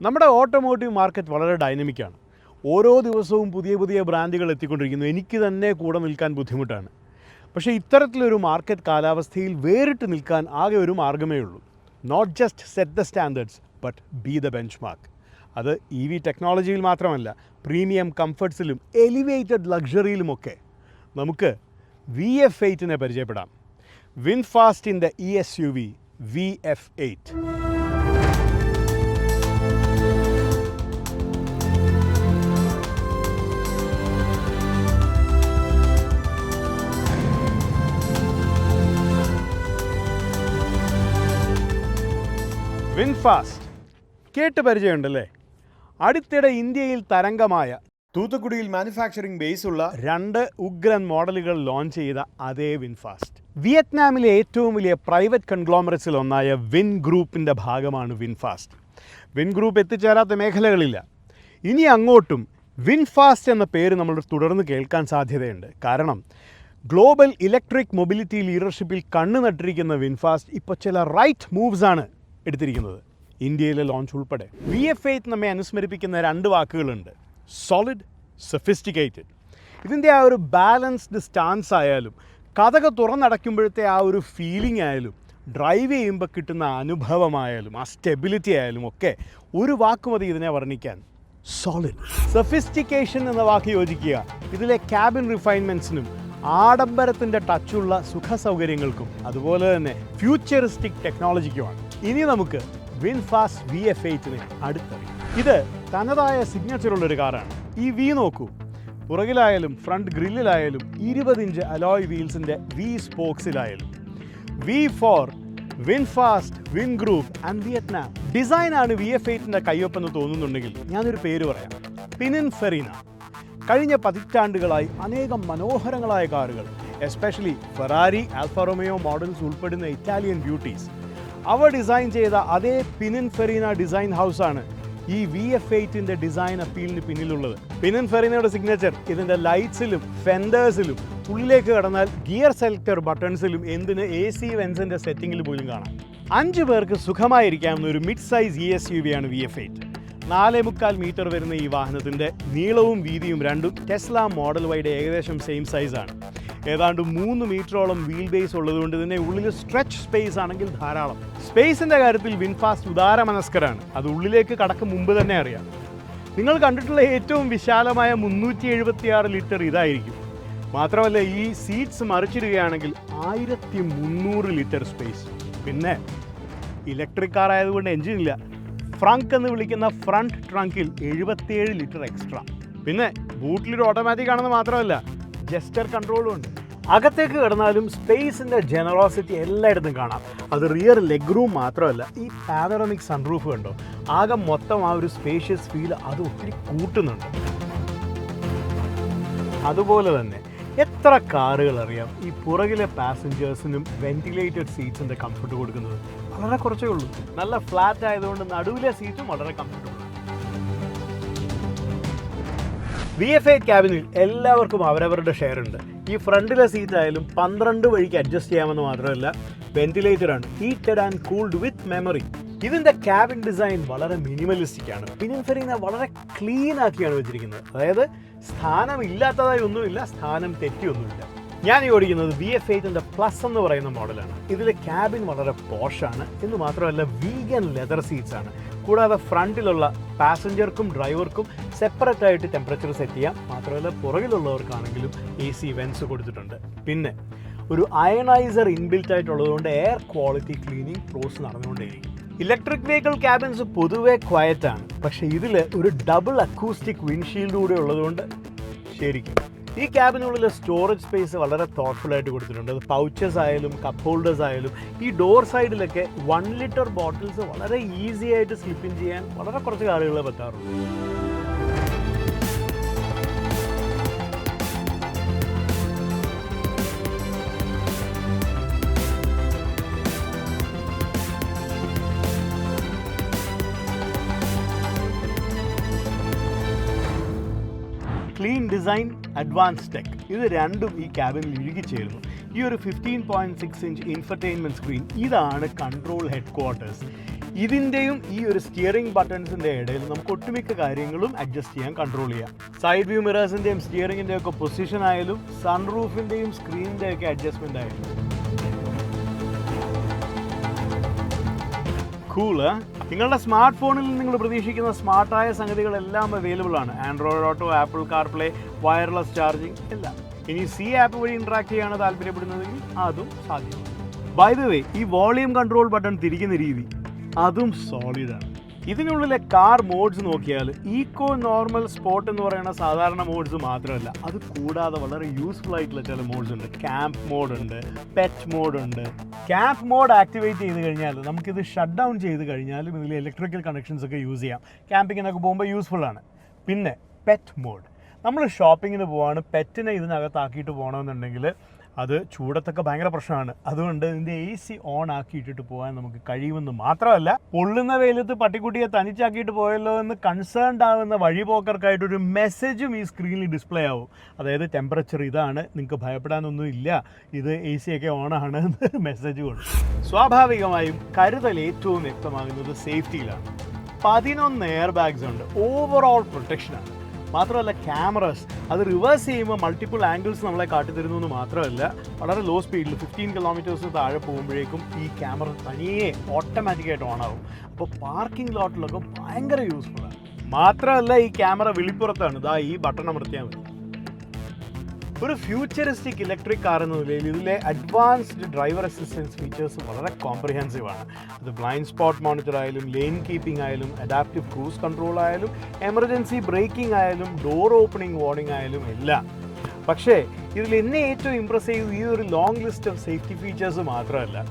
നമ്മുടെ automotive market വളരെ ഡൈനമിക്കാണ് ഓരോ ദിവസവും പുതിയ പുതിയ ബ്രാൻഡുകൾ എത്തിക്കൊണ്ടിരിക്കുന്നു. എനിക്ക് തന്നെ കൂടെ നിൽക്കാൻ ബുദ്ധിമുട്ടാണ്. പക്ഷേ ഇത്തരത്തിലൊരു മാർക്കറ്റ് കാലാവസ്ഥയിൽ വേറിട്ട് നിൽക്കാൻ ആകെ ഒരു മാർഗമേ ഉള്ളൂ. Not just set the standards but be the benchmark അത് ഇ വി ടെക്നോളജിയിൽ മാത്രമല്ല പ്രീമിയം കംഫർട്ട്സിലും എലിവേറ്റഡ് ലക്ഷറിയിലുമൊക്കെ നമുക്ക് വി എഫ് എയ്റ്റിനെ പരിചയപ്പെടാം. വിൻഫാസ്റ്റിന്റെ E S U V V F eight VinFast കേട്ട് പരിചയമുണ്ടല്ലേ? അടുത്തിടെ ഇന്ത്യയിൽ തരംഗമായ തൂത്തുക്കുടിയിൽ മാനുഫാക്ചറിംഗ് ബേസ് ഉള്ള രണ്ട് ഉഗ്രൻ മോഡലുകൾ ലോഞ്ച് ചെയ്ത അതേ വിൻഫാസ്റ്റ് വിയറ്റ്നാമിലെ ഏറ്റവും വലിയ പ്രൈവറ്റ് കൺഗ്ലോമററ്റ്സിൽ ഒന്നായ വിൻ ഗ്രൂപ്പിന്റെ ഭാഗമാണ് വിൻഫാസ്റ്റ് വിൻ ഗ്രൂപ്പ് എത്തിച്ചേരാത്ത മേഖലകളില്ല. ഇനി അങ്ങോട്ടും വിൻഫാസ്റ്റ് എന്ന പേര് നമ്മൾ തുടർന്ന് കേൾക്കാൻ സാധ്യതയുണ്ട്. കാരണം ഗ്ലോബൽ ഇലക്ട്രിക് മൊബിലിറ്റി ലീഡർഷിപ്പിൽ കണ്ണു നട്ടിരിക്കുന്ന വിൻഫാസ്റ്റ് ഇപ്പോൾ ചില റൈറ്റ് മൂവ്സാണ് എടുത്തിരിക്കുന്നത്. ഇന്ത്യയിലെ ലോഞ്ച് ഉൾപ്പെടെ. വി എഫ് എയ്ത്ത് നമ്മെ അനുസ്മരിപ്പിക്കുന്ന രണ്ട് വാക്കുകളുണ്ട്. സോളിഡ് സഫിസ്റ്റിക്കേറ്റഡ് ഇതിന്റെ ആ ഒരു ബാലൻസ്ഡ് സ്റ്റാൻസ് ആയാലും കഥക തുറന്നടയ്ക്കുമ്പോഴത്തെ ആ ഒരു ഫീലിംഗ് ആയാലും ഡ്രൈവ് ചെയ്യുമ്പോൾ കിട്ടുന്ന അനുഭവമായാലും ആ സ്റ്റെബിലിറ്റി ആയാലും ഒക്കെ ഒരു വാക്ക് മതി ഇതിനെ വർണിക്കാൻ. സോളിഡ് സഫിസ്റ്റിക്കേഷൻ എന്ന വാക്ക് യോജിക്കുക. ഇതിലെ ക്യാബിൻ റിഫൈൻമെന്റ്സിനും ആഡംബരത്തിന്റെ ടച്ചുള്ള സുഖ സൗകര്യങ്ങൾക്കും അതുപോലെ തന്നെ ഫ്യൂച്ചറിസ്റ്റിക് ടെക്നോളജിക്കുമാണ് ഇനി നമുക്ക് വിൻഫാസ്റ്റ് വി എഫ് എയ്റ്റിനെ അടുത്തറിയാം. ഇത് തനതായ സിഗ്നേച്ചറുള്ളൊരു കാറാണ്. ഈ വി നോക്കൂ. പുറകിലായാലും ഫ്രണ്ട് ഗ്രില്ലിലായാലും ഇരുപത് ഇഞ്ച് അലോയ് വീൽസിന്റെ V സ്പോക്സിലായാലും V four VinFast Vin group and Vietnam ഡിസൈനാണ് വി എഫ് എയ്റ്റിന്റെ കയ്യൊപ്പെന്ന് തോന്നുന്നുണ്ടെങ്കിൽ ഞാനൊരു പേര് പറയാം. പിനിൻ ഫെറീന കഴിഞ്ഞ പതിറ്റാണ്ടുകളായി അനേകം മനോഹരങ്ങളായ കാറുകൾ especially Ferrari Alfa Romeo models ഉൾപ്പെടുന്ന ഇറ്റാലിയൻ ബ്യൂട്ടീസ് അവ ഡിസൈൻ ചെയ്ത അതേ പിനിൻ ഫെറീന ഡിസൈൻ ഹൗസാണ് ഈ വി എഫ് എയ്റ്റിന്റെ ഡിസൈൻ അപ്പീലിന് പിന്നിലുള്ളത്. പിനിൻ ഫെറീനയുടെ സിഗ്നേച്ചർ ഇതിന്റെ ലൈറ്റ്സിലും ഫെൻഡേഴ്സിലും ഉള്ളിലേക്ക് കടന്നാൽ ഗിയർ സെലക്ടർ ബട്ടൺസിലും എന്തിന് എ സി വെൻസിന്റെ സെറ്റിങ്ങിൽ പോലും കാണാം. അഞ്ച് പേർക്ക് സുഖമായിരിക്കാവുന്ന ഒരു mid size E S U V ആണ് വി എഫ് എയ്റ്റ് നാലേ മുക്കാൽ മീറ്റർ വരുന്ന ഈ വാഹനത്തിന്റെ നീളവും വീതിയും രണ്ടും ടെസ്ല മോഡൽ വൈഡ് ഏകദേശം സെയിം സൈസാണ് ഏതാണ്ട് മൂന്ന് മീറ്ററോളം വീൽ ബേസ് ഉള്ളതുകൊണ്ട് തന്നെ ഉള്ളിൽ സ്ട്രെച്ച് സ്പേസ് ആണെങ്കിൽ ധാരാളം. സ്പേസിന്റെ കാര്യത്തിൽ വിൻഫാസ്റ്റ് ഉദാരമനസ്കരാണ്. അത് ഉള്ളിലേക്ക് കടക്കും മുമ്പ് തന്നെ അറിയാം. നിങ്ങൾ കണ്ടിട്ടുള്ള ഏറ്റവും വിശാലമായ മുന്നൂറ്റി എഴുപത്തിയാറ് ലിറ്റർ ഇതായിരിക്കും. മാത്രമല്ല ഈ സീറ്റ്സ് മറിച്ചിടുകയാണെങ്കിൽ ആയിരത്തി മുന്നൂറ് ലിറ്റർ സ്പേസ് പിന്നെ ഇലക്ട്രിക് കാർ ആയതുകൊണ്ട് എഞ്ചിൻ ഇല്ല. ഫ്രങ്ക് എന്ന് വിളിക്കുന്ന ഫ്രണ്ട് ട്രങ്കിൽ എഴുപത്തിയേഴ് ലിറ്റർ എക്സ്ട്രാ പിന്നെ ബൂട്ടിലൊരു ഓട്ടോമാറ്റിക് ആണെന്ന് മാത്രമല്ല ജസ്റ്റർ കൺട്രോളും ഉണ്ട് അകത്തേക്ക് കിടന്നാലും സ്പേസിന്റെ ജനറോസിറ്റി എല്ലായിടത്തും കാണാം. അത് റിയർ ലെഗ് റൂം മാത്രമല്ല ഈ പാനറമിക് സൺറൂഫ് കണ്ടോ? ആകെ മൊത്തം ആ ഒരു സ്പേഷ്യസ് ഫീൽ അത് ഒത്തിരി കൂട്ടുന്നുണ്ട്. അതുപോലെ തന്നെ എത്ര കാറുകൾ അറിയാം ഈ പുറകിലെ പാസഞ്ചേഴ്സിനും വെന്റിലേറ്റഡ് സീറ്റ്സിന്റെ കംഫർട്ട് കൊടുക്കുന്നത്? വളരെ കുറച്ചേ ഉള്ളൂ. നല്ല ഫ്ലാറ്റ് ആയതുകൊണ്ട് നടുവിലെ സീറ്റും വളരെ കംഫർട്ടബിൾ വി എഫ് എ ക്യാബിനിൽ എല്ലാവർക്കും അവരവരുടെ ഷെയർ ഉണ്ട്. ഈ ഫ്രണ്ടിലെ സീറ്റ് ആയാലും പന്ത്രണ്ട് വഴിക്ക് അഡ്ജസ്റ്റ് ചെയ്യാമെന്ന് മാത്രമല്ല വെന്റിലേറ്റർ ആണ് heated and cooled with memory ഇതിന്റെ ക്യാബിൻ ഡിസൈൻ വളരെ മിനിമലിസ്റ്റിക് ആണ്. പിനിൻഫെറിനെ വളരെ ക്ലീൻ ആക്കിയാണ് വെച്ചിരിക്കുന്നത്. അതായത് സ്ഥാനം ഇല്ലാത്തതായി ഒന്നുമില്ല സ്ഥാനം തെറ്റിയൊന്നുമില്ല ഞാൻ ഈ ഓടിക്കുന്നത് വി എഫ് എയ്റ്റിന്റെ പ്ലസ് എന്ന് പറയുന്ന മോഡലാണ് ഇതിലെ ക്യാബിൻ വളരെ പോഷാണ് എന്ന് മാത്രമല്ല വീഗൻ ലെതർ സീറ്റ്സ് ആണ്. കൂടാതെ ഫ്രണ്ടിലുള്ള പാസഞ്ചർക്കും ഡ്രൈവർക്കും സെപ്പറേറ്റ് ആയിട്ട് ടെമ്പറേച്ചർ സെറ്റ് ചെയ്യാം. മാത്രമല്ല പുറകിലുള്ളവർക്കാണെങ്കിലും എ സി വെൻസ് കൊടുത്തിട്ടുണ്ട്. പിന്നെ ഒരു അയണൈസർ ഇൻബിൽറ്റ് ആയിട്ടുള്ളതുകൊണ്ട് എയർ ക്വാളിറ്റി ക്ലീനിങ് പ്രോസ് നടന്നുകൊണ്ടേയിരിക്കും. ഇലക്ട്രിക് വെഹിക്കിൾ ക്യാബിൻസ് പൊതുവെ ക്വയറ്റാണ് പക്ഷേ ഇതിൽ ഒരു ഡബിൾ അക്കൂസ്റ്റിക് വിൻഷീൽഡ് കൂടെ ഉള്ളതുകൊണ്ട് ശരിക്കും ഈ ക്യാബിനുള്ളിൽ സ്റ്റോറേജ് സ്പേസ് വളരെ തോട്ട്ഫുൾ ആയിട്ട് കൊടുത്തിട്ടുണ്ട്. അത് പൗച്ചസ് ആയാലും കപ്പ് ഹോൾഡേഴ്സ് ആയാലും ഈ ഡോർ സൈഡിലൊക്കെ വൺ ലിറ്റർ ബോട്ടിൽസ് വളരെ ഈസി ആയിട്ട് സ്ലിപ്പിൻ ചെയ്യാൻ വളരെ കുറച്ച് കാറുകളെ പറ്റാറുള്ളൂ ഡിസൈൻ അഡ്വാൻസ് ടെക് ഇത് രണ്ടും ഈ ക്യാബിനിൽ ഇഴുകിച്ചേരുന്നു ഈ ഒരു fifteen point six inch infotainment screen ഇതാണ് കൺട്രോൾ ഹെഡ് ക്വാർട്ടേഴ്സ് ഇതിന്റെയും ഈ ഒരു സ്റ്റിയറിംഗ് ബട്ടൺസിന്റെ ഇടയിൽ നമുക്ക് ഒട്ടുമിക്ക കാര്യങ്ങളും അഡ്ജസ്റ്റ് ചെയ്യാൻ കൺട്രോൾ ചെയ്യാം. സൈഡ് വ്യൂ മിറേഴ്സിന്റെയും സ്റ്റിയറിംഗിന്റെയും ഒക്കെ പൊസിഷൻ ആയാലും സൺറൂഫിന്റെയും സ്ക്രീനിന്റെയൊക്കെ അഡ്ജസ്റ്റ്മെന്റ് ആയാലും കൂൾ നിങ്ങളുടെ സ്മാർട്ട് ഫോണിൽ നിങ്ങൾ പ്രതീക്ഷിക്കുന്ന സ്മാർട്ടായ സംഗതികളെല്ലാം അവൈലബിൾ ആണ്. Android auto Apple CarPlay wireless charging എല്ലാം. ഇനി സി ആപ്പ് വഴി ഇൻട്രാക്ട് ചെയ്യാണ് താല്പര്യപ്പെടുന്നതെങ്കിൽ അതും സാധ്യമാണ്. ബൈ ദ വേ ഈ വോളിയം കൺട്രോൾ ബട്ടൺ തിരിക്കുന്ന രീതി അതും സോളിഡാണ് ഇതിനുള്ളിലെ കാർ മോഡ്സ് നോക്കിയാൽ ഈക്കോ നോർമൽ സ്പോട്ട് എന്ന് പറയുന്ന സാധാരണ മോഡ്സ് മാത്രമല്ല. അത് കൂടാതെ വളരെ യൂസ്ഫുൾ ആയിട്ടുള്ള ചില മോഡ്സ് ഉണ്ട്. ക്യാമ്പ് മോഡ് ഉണ്ട് പെറ്റ് മോഡ് ഉണ്ട്. ക്യാമ്പ് മോഡ് ആക്ടിവേറ്റ് ചെയ്ത് കഴിഞ്ഞാൽ നമുക്കിത് ഷട്ട് ഡൗൺ ചെയ്ത് കഴിഞ്ഞാലും ഇതിൽ ഇലക്ട്രിക്കൽ കണക്ഷൻസ് ഒക്കെ യൂസ് ചെയ്യാം. ക്യാമ്പിങ്ങിനൊക്കെ പോകുമ്പോൾ യൂസ്ഫുൾ ആണ്. പിന്നെ പെറ്റ് മോഡ് നമ്മൾ ഷോപ്പിങ്ങിന് പോവാണ് പെറ്റിനെ ഇതിനകത്താക്കിയിട്ട് പോകണമെന്നുണ്ടെങ്കിൽ അത് ചൂടത്തൊക്കെ ഭയങ്കര പ്രശ്നമാണ്. അതുകൊണ്ട് ഇതിന്റെ എ സി ഓൺ ആക്കിയിട്ടിട്ട് പോകാൻ നമുക്ക് കഴിയുമെന്ന് മാത്രമല്ല പൊള്ളുന്ന വെയിലത്ത് പട്ടിക്കുട്ടിയെ തനിച്ചാക്കിയിട്ട് പോയല്ലോ എന്ന് കൺസേൺഡ് ആവുന്ന വഴിപോക്കർക്കായിട്ടൊരു മെസ്സേജും ഈ സ്ക്രീനിൽ ഡിസ്പ്ലേ ആവും. അതായത് ടെമ്പറേച്ചർ ഇതാണ് നിങ്ങൾക്ക് ഭയപ്പെടാനൊന്നും ഇല്ല ഇത് എ സി ഒക്കെ ഓണാണ് എന്ന് മെസ്സേജ് കൊടുക്കും. സ്വാഭാവികമായും കരുതൽ ഏറ്റവും വ്യക്തമാകുന്നത് സേഫ്റ്റിയിലാണ് പതിനൊന്ന് എയർ ബാഗ്സ് ഉണ്ട് ഓവറോൾ പ്രൊട്ടക്ഷനാണ് മാത്രമല്ല ക്യാമറസ്. അത് റിവേഴ്സ് ചെയ്യുമ്പോൾ മൾട്ടിപ്പിൾ ആംഗിൾസ് നമ്മളെ കാട്ടിത്തരുന്നു എന്ന് മാത്രമല്ല വളരെ ലോ സ്പീഡിൽ ഫിഫ്റ്റീൻ കിലോമീറ്റേഴ്സ് താഴെ പോകുമ്പോഴേക്കും ഈ ക്യാമറ തനിയെ ഓട്ടോമാറ്റിക്കായിട്ട് ഓൺ ആവും. അപ്പോൾ പാർക്കിംഗ് ലോട്ടിലൊക്കെ ഭയങ്കര യൂസ്ഫുള്ളാണ് മാത്രമല്ല ഈ ക്യാമറ വിളിപ്പുറത്താണ്. ഇതാ ഈ ബട്ടൺ അമർത്തിയാൽ മതി. ഒരു ഫ്യൂച്ചറിസ്റ്റിക് ഇലക്ട്രിക് കാർ എന്ന നിലയിൽ ഇതിലെ അഡ്വാൻസ്ഡ് ഡ്രൈവർ അസിസ്റ്റൻസ് ഫീച്ചേഴ്സ് വളരെ കോംപ്രിഹെൻസീവ് ആണ്. അത് ബ്ലൈൻഡ് സ്പോട്ട് മോണിറ്റർ ആയാലും ലെയിൻ കീപ്പിംഗ് ആയാലും അഡാപ്റ്റീവ് ക്രൂസ് കൺട്രോൾ ആയാലും എമർജൻസി ബ്രേക്കിംഗ് ആയാലും ഡോർ ഓപ്പണിംഗ് വാർണിംഗ് ആയാലും എല്ലാം. പക്ഷേ ഇതിൽ എന്നെ ഏറ്റവും ഇമ്പ്രസ് ചെയ്തത് ഈ ഒരു long list of safety features മാത്രമല്ല.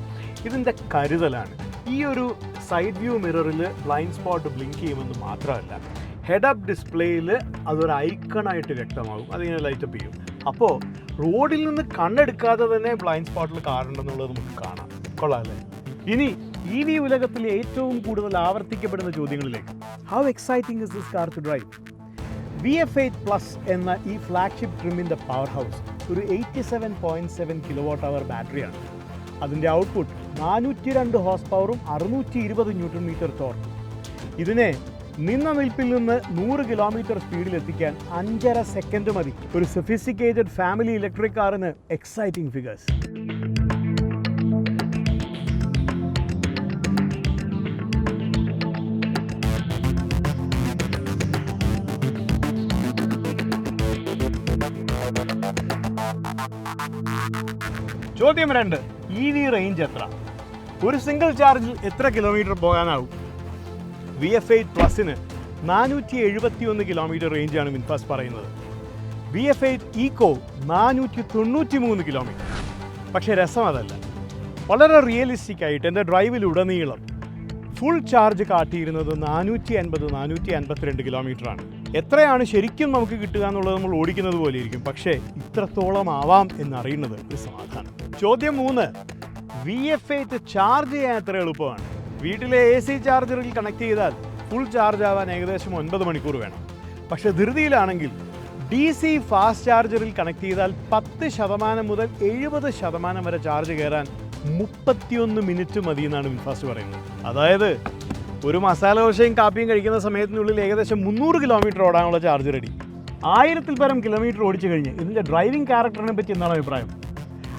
ഇതിന്റെ കരുതലാണ്. ഈ ഒരു സൈഡ് വ്യൂ മിററിൽ ബ്ലൈൻഡ് സ്പോട്ട് ബ്ലിങ്ക് ചെയ്യുമെന്ന് മാത്രമല്ല. ഹെഡ് അപ്പ് ഡിസ്പ്ലേയിൽ അതൊരു ഐക്കണായിട്ട് വ്യക്തമാകും. അതിങ്ങനെ ലൈറ്റപ്പ് ചെയ്യും. അപ്പോൾ റോഡിൽ നിന്ന് കണ്ണെടുക്കാതെ തന്നെ ബ്ലൈൻഡ് സ്പോട്ടിൽ കാറുണ്ടെന്നുള്ളത് നമുക്ക് കാണാം. കൊള്ളാമല്ലേ ഇനി ഇ വി ഉലകത്തിൽ ഏറ്റവും കൂടുതൽ ആവർത്തിക്കപ്പെടുന്ന ചോദ്യങ്ങളിലേക്ക്. How exciting is this car to drive V F eight plus എന്ന ഈ ഫ്ലാഗ്ഷിപ്പ് ട്രിമ്മിന്റെ പവർ ഹൗസ് ഒരു eighty seven point seven kilowatt hour ബാറ്ററിയാണ് അതിന്റെ ഔട്ട്പുട്ട് നാനൂറ്റി രണ്ട് ഹോസ് പവറും അറുന്നൂറ്റി ഇരുപത് ന്യൂട്ടൺ മീറ്റർ ടോർക്കും ഇതിനെ നിന്ന നിൽപ്പിൽ നിന്ന് നൂറ് കിലോമീറ്റർ സ്പീഡിൽ എത്തിക്കാൻ അഞ്ചര സെക്കൻഡ് മതി. ഒരു സഫിസ്റ്റിക്കേറ്റഡ് ഫാമിലി ഇലക്ട്രിക് കാറിന് എക്സൈറ്റിംഗ് ഫിഗേഴ്സ് ചോദ്യം രണ്ട് ഇ വി റേഞ്ച് എത്ര? ഒരു സിംഗിൾ ചാർജിൽ എത്ര കിലോമീറ്റർ പോകാനാവും? വി എഫ് എയ്റ്റ് പ്ലസിന് നാനൂറ്റി എഴുപത്തി ഒന്ന് കിലോമീറ്റർ റേഞ്ചാണ് മിൻഫാസ് പറയുന്നത്. വി എഫ് എയ്റ്റ് ഈക്കോ നാനൂറ്റി തൊണ്ണൂറ്റി മൂന്ന് കിലോമീറ്റർ പക്ഷേ രസം അതല്ല. വളരെ റിയലിസ്റ്റിക് ആയിട്ട് എന്റെ ഡ്രൈവിലുടനീളം ഫുൾ ചാർജ് കാട്ടിയിരുന്നത് നാനൂറ്റി അൻപത് നാനൂറ്റി അൻപത്തിരണ്ട് കിലോമീറ്ററാണ് എത്രയാണ് ശരിക്കും നമുക്ക് കിട്ടുക എന്നുള്ളത് നമ്മൾ ഓടിക്കുന്നത് പോലെ ഇരിക്കും പക്ഷേ ഇത്രത്തോളം ആവാം എന്നറിയുന്നത് ഒരു സമാധാനം. ചോദ്യം മൂന്ന് വി എഫ് എയ്റ്റ് ചാർജ് ചെയ്യാൻ എത്ര എളുപ്പമാണ്? വീട്ടിലെ എ സി ചാർജറിൽ കണക്ട് ചെയ്താൽ ഫുൾ ചാർജ് ആവാൻ ഏകദേശം ഒൻപത് മണിക്കൂർ വേണം. പക്ഷേ ധൃതിയിലാണെങ്കിൽ ഡി സി ഫാസ്റ്റ് ചാർജറിൽ കണക്ട് ചെയ്താൽ പത്ത് ശതമാനം മുതൽ എഴുപത് ശതമാനം വരെ ചാർജ് കയറാൻ മുപ്പത്തിയൊന്ന് മിനിറ്റ് മതി എന്നാണ് വിൻഫാസ്റ്റ് പറയുന്നത്. അതായത് ഒരു മസാല ദോശയും കാപ്പിയും കഴിക്കുന്ന സമയത്തിനുള്ളിൽ ഏകദേശം മുന്നൂറ് കിലോമീറ്റർ ഓടാനുള്ള ചാർജ് റെഡി ആയിരത്തിൽ പരം കിലോമീറ്റർ ഓടിച്ചു കഴിഞ്ഞ് ഇതിന്റെ ഡ്രൈവിംഗ് ക്യാരക്ടറിനെ പറ്റി എന്താണ് അഭിപ്രായം?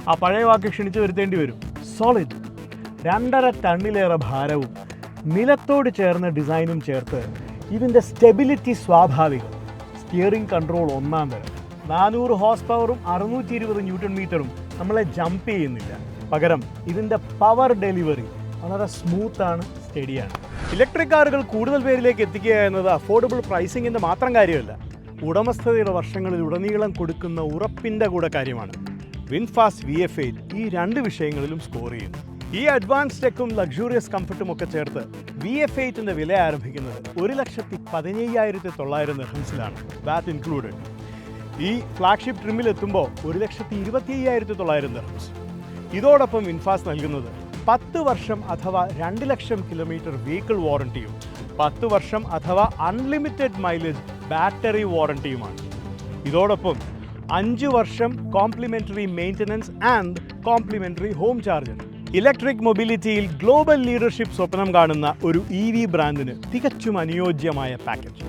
ആ പഴയ വാക്ക് ക്ഷണിച്ചു വരുത്തേണ്ടി വരും. സോളിഡ് രണ്ടര ടണ്ണിലേറെ ഭാരവും നിലത്തോട് ചേർന്ന ഡിസൈനും ചേർത്ത് ഇതിന്റെ സ്റ്റെബിലിറ്റി സ്വാഭാവികം. സ്റ്റിയറിംഗ് കൺട്രോൾ ഒന്നാം തരം. നാനൂറ് ഹോസ് പവറും അറുന്നൂറ്റി ഇരുപത് ന്യൂട്ടൺ മീറ്ററും നമ്മളെ ജമ്പ് ചെയ്യുന്നില്ല. പകരം ഇതിന്റെ പവർ ഡെലിവറി വളരെ സ്മൂത്താണ് സ്റ്റഡിയാണ് ഇലക്ട്രിക് കാറുകൾ കൂടുതൽ പേരിലേക്ക് എത്തിക്കുക എന്നത് അഫോർഡബിൾ പ്രൈസിങ്ങിന്റെ മാത്രം കാര്യമല്ല. ഉടമസ്ഥതയുടെ വർഷങ്ങളിൽ ഉടനീളം കൊടുക്കുന്ന ഉറപ്പിന്റെ കൂടെ കാര്യമാണ്. വിൻഫാസ്റ്റ് വി എഫ് എയിൽ ഈ രണ്ട് വിഷയങ്ങളിലും സ്കോർ ചെയ്യുന്നു. ഈ അഡ്വാൻസ് ടെക്കും ലക്ഷൂറിയസ് കംഫർട്ടും ഒക്കെ ചേർത്ത് വി എഫ് എയ്റ്റിന്റെ വില ആരംഭിക്കുന്നത് ഒരു ലക്ഷത്തി പതിനയ്യായിരത്തി തൊള്ളായിരം നിർഹംസിലാണ് ദാറ്റ് ഇൻക്ലൂഡഡ് ഈ ഫ്ലാഗ്ഷിപ്പ് ട്രിമ്മിൽ എത്തുമ്പോൾ ഒരു ലക്ഷത്തി ഇരുപത്തി അയ്യായിരത്തി തൊള്ളായിരം ദിർഹംസ് ഇതോടൊപ്പം ഇൻഫാസ് നൽകുന്നത് പത്ത് വർഷം അഥവാ രണ്ട് ലക്ഷം കിലോമീറ്റർ വെഹിക്കിൾ വാറണ്ടിയും പത്ത് വർഷം അഥവാ അൺലിമിറ്റഡ് മൈലേജ് ബാറ്ററി വാറണ്ടിയുമാണ് ഇതോടൊപ്പം അഞ്ച് വർഷം complimentary maintenance and complimentary home charger electric മൊബിലിറ്റിയിൽ global leadership സ്വപ്നം കാണുന്ന ഒരു ഇ വി ബ്രാൻഡിന് തികച്ചും അനുയോജ്യമായ പാക്കേജ്